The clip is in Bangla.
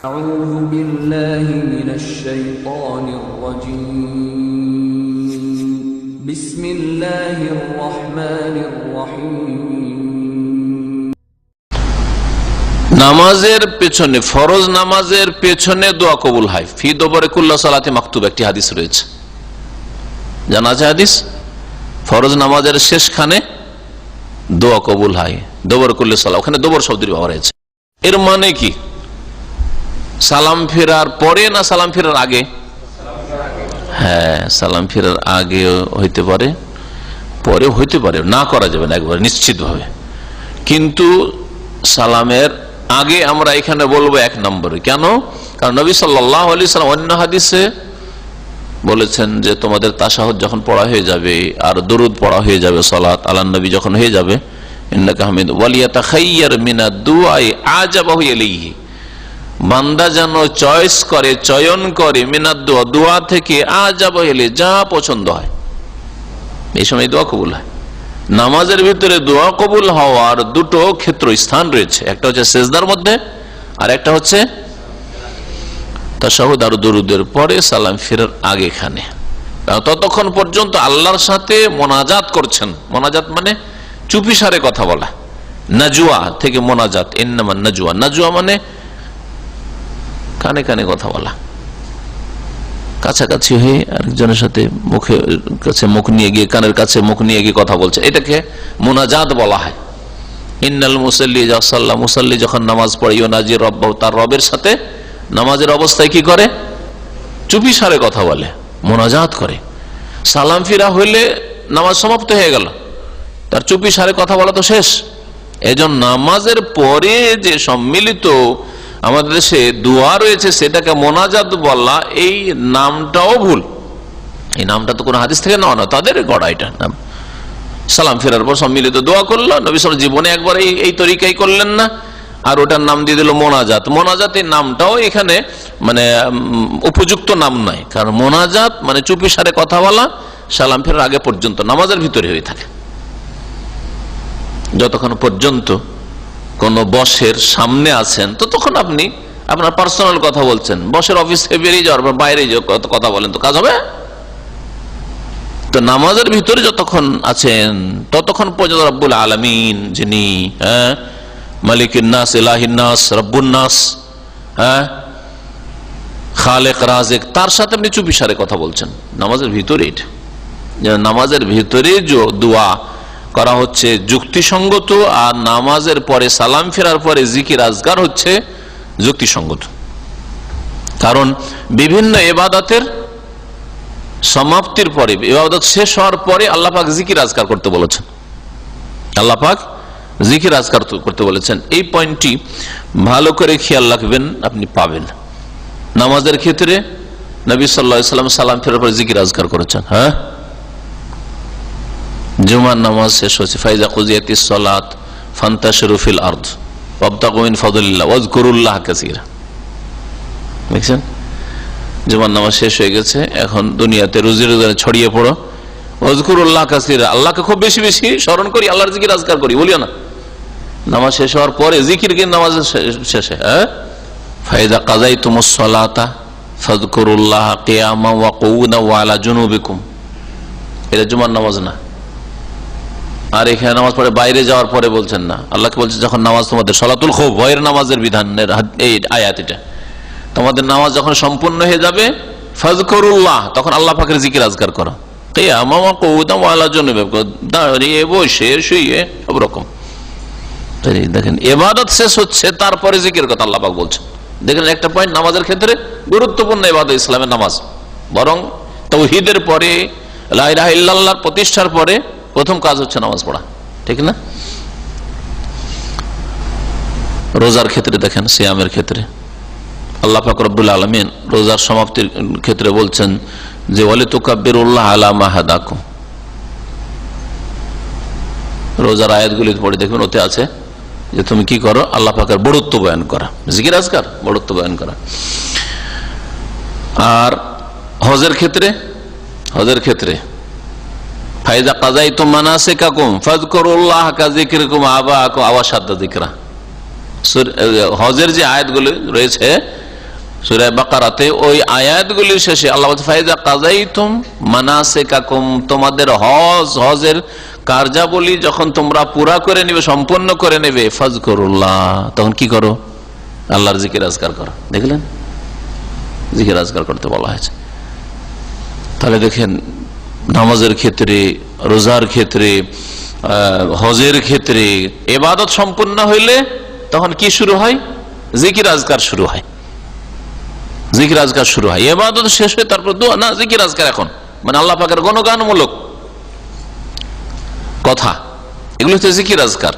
أعوذ بالله من الشيطان الرجيم بسم الله الرحمن الرحيم নামাজের পেছনে ফরজ নামাজের পেছনে দোয়া কবুল হয় ফি দোবরে কুল্লা সালাতে মাকতুব একটি হাদিস রয়েছে জানা আছে হাদিস ফরজ নামাজের শেষখানে দোয়া কবুল হয় দোবর কুল্লা সালা ওখানে দোবর শব্দের ব্যবহার হয়েছে এর মানে কি সালাম ফেরার পরে না সালাম ফেরার আগে? হ্যাঁ সালাম ফেরার আগে হইতে পারে পরে হইতে পারে, না করা যাবে না একবারে, নিশ্চিতভাবে। কিন্তু সালামের আগে আমরা এখানে বলব এক নম্বরে। কেন? কারণ নবী সাল্লাহ আলি সাল্লাম অন্য হাদিসে বলেছেন যে তোমাদের তাসাহদ যখন পড়া হয়ে যাবে, আর দরুদ পড়া হয়ে যাবে সলাৎ আল্লাহ নবী যখন হয়ে যাবে, ইন্নাকা হামিদ ওয়ালিয়াতা খাইয়ার মিনা দুআই আজাবাহু ইলাইহি। বান্দা যেন চয়েস করে, চয়ন করে, মিনাদ দোয়া দোয়া থেকে আজাবাহু ইলাইহি যা পছন্দ হয়। এই সময় দোয়া কবুল হয়। নামাজের ভিতরে দোয়া কবুল হওয়ার দুটো ক্ষেত্র স্থান রয়েছে। একটা হচ্ছে সেজদার মধ্যে, আর একটা হচ্ছে তাসাহুদ আর দরুদের পরে সালাম ফেরার আগেখানে। কারণ ততক্ষণ পর্যন্ত আল্লাহর সাথে মোনাজাত করছেন। মোনাজাত মানে চুপিসারে কথা বলা। নাজুয়া থেকে মোনাজাত। এন্নামান নাজুয়া। নাজুয়া মানে কানে কানে কথা বলা। কাছাকাছি হয়ে আরেকজনের সাথে মুখে, কাছে মুখ নিয়ে গিয়ে, কানের কাছে মুখ নিয়ে গিয়ে কথা বলছে। এটাকে মোনাজাত বলা হয়। ইন্নাল মুসল্লি জাসাল্লাহ মুসল্লি যখন নামাজ পড়ে, ইউনাজি রব্বাহ, তার রবের সাথে নামাজের অবস্থায় কি করে? চুপি সারে কথা বলে, মোনাজাত করে। সালাম ফিরা হইলে নামাজ সমাপ্ত হয়ে গেল। তার চুপি সারে কথা বলা তো শেষ। এজন্য নামাজের পরে যে সম্মিলিত আমাদের দেশে দোয়া রয়েছে, সেটাকে মোনাজাত বলা, এই নামটাও ভুল। এই নামটা তো কোনো হাদিস থেকে নেওয়া না তাদের গড়া এটা নাম। সালাম ফেরার পর সম্মিলিত দোয়া করল, নবী সাল জীবনে একবার এই এই তরিকাই করলেন না, আর ওটার নাম দিয়ে দিল মোনাজাত। মোনাজাত এই নামটাও এখানে মানে উপযুক্ত নাম নয় কারণ মোনাজাত মানে চুপি সারে কথা বলা, সালাম ফেরার আগে পর্যন্ত, নামাজের ভিতরে হয়ে থাকে। যতক্ষণ পর্যন্ত কোন বসের সামনে আছেন, তো তখন আপনি আপনার পার্সোনাল কথা বলছেন। বসের অফিস বেরিয়ে যাওয়ার পর বাইরে কথা বলেন, তো কাজ হবে? তো নামাজের ভিতরে যতক্ষণ আছেন, ততক্ষণ পর্যন্ত রব্বুল আলমিন, যিনি হ্যাঁ মালিকিন নাস, ইলাহিন নাস রব্বুল নাস হ্যাঁ খালেক, রাজেক, তার সাথে আপনি চুপিসারে কথা বলছেন। নামাজের ভিতরে নামাজের ভিতরে যে দোয়া করা হচ্ছে যুক্তিসঙ্গত আর নামাজের পরে সালাম ফেরার পরে জিকির আজগার হচ্ছে যুক্তিসঙ্গত। কারণ বিভিন্ন এবাদাতের সমাপ্তির পরে, এবাদত শেষ হওয়ার পরে আল্লাহ পাক জিকির আজকার করতে বলেছেন। আল্লাহ পাক জিকির আজকার করতে বলেছেন। এই পয়েন্টটি ভালো করে খেয়াল রাখবেন, আপনি পাবেন। নামাজের ক্ষেত্রে নবী সাল্লা সাল্লাম সালাম ফেরার পরে জিকির আজকার করেছেন হ্যাঁ? জুমার নামাজ শেষ হচ্ছে ফাইজা কুজিয়াতি সলাত ফান্তা শরুফিল আর্দ অবতাকুমিন ফদুল্লাহ ওয়াজকুরুল্লাহ কাসিরা। দেখছেন? জুমার নামাজ শেষ হয়ে গেছে, এখন দুনিয়াতে রুজি রোজারে ছড়িয়ে পড়ো। ওয়াজকুরুল্লাহ কাসিরা, আল্লাহকে খুব বেশি বেশি স্মরণ করি, আল্লাহর জিকির আজকার করি, বলিও না। নামাজ শেষ হওয়ার পরে জিকির কি নামাজ শেষে হ্যাঁ? ফাইদা কাজাই তুমুস সলাতা ফজকুরুল্লাহ কেয়ামা ওয়া কৌনা ওয়ালা জুনুবিকুম। এটা জুমার নামাজ না। আর এখানে নামাজ পড়ে, বাইরে যাওয়ার পরে বলছেন না। আল্লাহকে বলছে, যখন নামাজ তোমাদের, সলাতুল খুব ভয়ের নামাজের বিধানের এই আয়াত এটা। তোমাদের নামাজ যখন সম্পূর্ণ হয়ে যাবে ফজকরুল্লাহ তখন আল্লাহ পাকের জিকির আজগার করো। দেখেন, এবাদত শেষ হচ্ছে, তারপরে কথা দেখেন, একটা পয়েন্ট নামাজের ক্ষেত্রে গুরুত্বপূর্ণ এবাদত, ইসলামের নামাজ। বরং পরে প্রতিষ্ঠার পরে প্রথম কাজ হচ্ছে নামাজ পড়া, ঠিক না? রোজার ক্ষেত্রে দেখেন, সিয়ামের ক্ষেত্রে। আল্লাহ ফাকরবুল আলমিন রোজার সমাপ্তির ক্ষেত্রে বলছেন যে বলে তুকাব্বির উল্লাহ আলা রোজার আয়াতগুলি পড়ে দেখবেন, ওতে আছে যে, তুমি কি করো? আল্লাহ পাকের বড়ত্ব বয়ান করা। জিকির আজকার, বড়ত্ব বয়ান করা। আর হজের ক্ষেত্রে হজের ক্ষেত্রে ফাইজা কাজাই তো মানাসে কাকুম ফাজ করুল্লাহ কাজিকিরকুম আবা আবা সাদ্দা দিকরা হজের যে আয়াতগুলি রয়েছে সুরায় বাকারাতে ওই আয়াতগুলির শেষে আল্লাহ ফাইজা কাজাইতুম মানাসিকাকুম তোমাদের হজ হজের কার্যাবলী যখন তোমরা পুরা করে নেবে সম্পন্ন করে নেবে, ফজকরুল্লাহ তখন কি করো? আল্লাহর জিকির আজকার করো। দেখলেন? জিকির আজকার করতে বলা হয়েছে। তাহলে দেখেন নামাজের ক্ষেত্রে, রোজার ক্ষেত্রে হজের ক্ষেত্রে, এবাদত সম্পূর্ণ হইলে তখন কি শুরু হয়? জিকির আজকার শুরু হয়। জিকির আজকার শুরু হয়। এবাদত শেষ হয়ে তারপর না, জিকির আজকার এখন। মানে আল্লাহ পাকের গণগানমূলক কথা। এগুলো হচ্ছে জিকির আজকার।